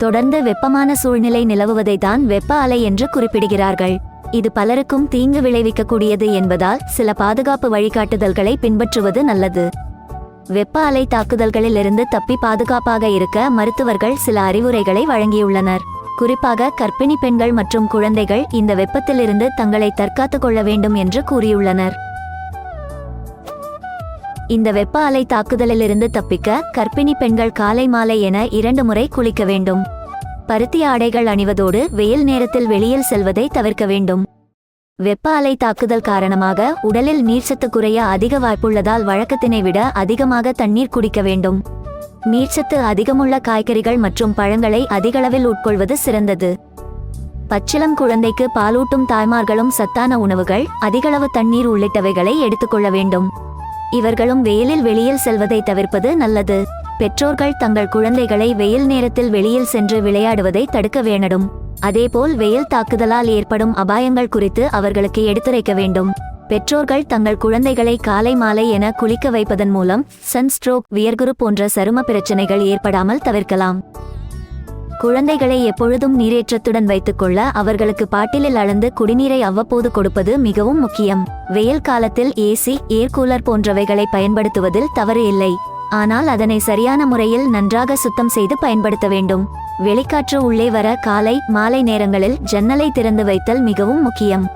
தொடர்ந்து வெப்பமான சூழ்நிலை நிலவுவதை தான் வெப்ப அலை என்று குறிப்பிடுகிறார்கள். இது பலருக்கும் தீங்கு விளைவிக்கக்கூடியது என்பதால் சில பாதுகாப்பு வழிகாட்டுதல்களை பின்பற்றுவது நல்லது. வெப்ப அலை தாக்குதல்களிலிருந்து தப்பி பாதுகாப்பாக இருக்க மருத்துவர்கள் சில அறிவுரைகளை வழங்கியுள்ளனர். குறிப்பாக கர்ப்பிணி பெண்கள் மற்றும் குழந்தைகள் இந்த வெப்பத்திலிருந்து தங்களை தற்காத்துக் கொள்ள வேண்டும் என்று கூறியுள்ளனர். இந்த வெப்ப அலை தாக்குதலிலிருந்து தப்பிக்க கர்ப்பிணி பெண்கள் காலை மாலை என இரண்டு முறை குளிக்க வேண்டும். பருத்தி ஆடைகள் அணிவதோடு வெயில் நேரத்தில் வெளியில் செல்வதை தவிர்க்க வேண்டும். வெப்ப அலை தாக்குதல் காரணமாக உடலில் நீர்ச்சத்து குறைய அதிக வாய்ப்புள்ளதால் வழக்கத்தினை விட அதிகமாக தண்ணீர் குடிக்க வேண்டும். நீர்ச்சத்து அதிகமுள்ள காய்கறிகள் மற்றும் பழங்களை அதிகளவில் உட்கொள்வது சிறந்தது. பச்சிளம் குழந்தைக்கு பாலூட்டும் தாய்மார்களும் சத்தான உணவுகள் அதிகளவு தண்ணீர் உள்ளிட்டவைகளை எடுத்துக்கொள்ள வேண்டும். இவர்களும் வெயிலில் வெளியில் செல்வதை தவிர்ப்பது நல்லது. பெற்றோர்கள் தங்கள் குழந்தைகளை வெயில் நேரத்தில் வெளியில் சென்று விளையாடுவதை தடுக்க வேணடும். அதேபோல் வெயில் தாக்குதலால் ஏற்படும் அபாயங்கள் குறித்து அவர்களுக்கு எடுத்துரைக்க வேண்டும். பெற்றோர்கள் தங்கள் குழந்தைகளை காலை மாலை என குளிக்க வைப்பதன் மூலம் சன்ஸ்ட்ரோக் வியர்குரு போன்ற சரும பிரச்சனைகள் ஏற்படாமல் தவிர்க்கலாம். குழந்தைகளை எப்பொழுதும் நீரேற்றத்துடன் வைத்துக்கொள்ள அவர்களுக்கு பாட்டிலில் அளந்து குடிநீரை அவ்வப்போது கொடுப்பது மிகவும் முக்கியம். வெயில் காலத்தில் ஏசி ஏர் கூலர் போன்றவைகளை பயன்படுத்துவதில் தவறு இல்லை. ஆனால் அதனை சரியான முறையில் நன்றாக சுத்தம் செய்து பயன்படுத்த வேண்டும். வெளிக்காற்று உள்ளே வர காலை மாலை நேரங்களில் ஜன்னலை திறந்து வைத்தல் மிகவும் முக்கியம்.